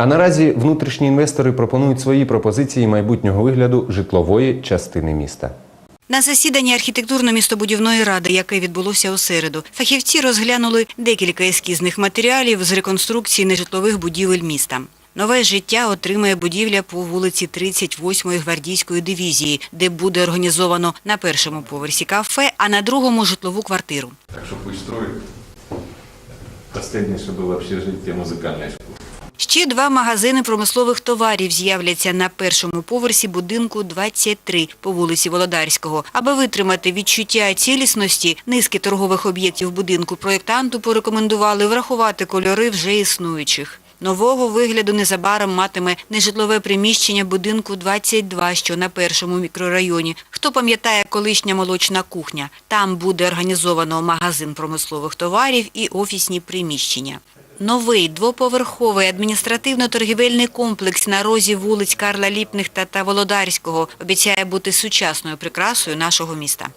А наразі внутрішні інвестори пропонують свої пропозиції майбутнього вигляду житлової частини міста. На засіданні архітектурно-містобудівної ради, яке відбулося у середу, фахівці розглянули декілька ескізних матеріалів з реконструкції нежитлових будівель міста. Нове життя отримає будівля по вулиці 38-ї гвардійської дивізії, де буде організовано на першому поверсі кафе, а на другому житлову квартиру. Так что пусть строит. Последнее, что было общежитие музыкальной школы. Ще два магазини промислових товарів з'являться на першому поверсі будинку 23 по вулиці Володарського. Аби витримати відчуття цілісності низки торгових об'єктів будинку, проєктанту порекомендували врахувати кольори вже існуючих. Нового вигляду незабаром матиме нежитлове приміщення будинку 22, що на першому мікрорайоні. Хто пам'ятає колишня молочна кухня? Там буде організовано магазин промислових товарів і офісні приміщення. Новий двоповерховий адміністративно-торгівельний комплекс на розі вулиць Карла Ліпних та, Володарського обіцяє бути сучасною прикрасою нашого міста.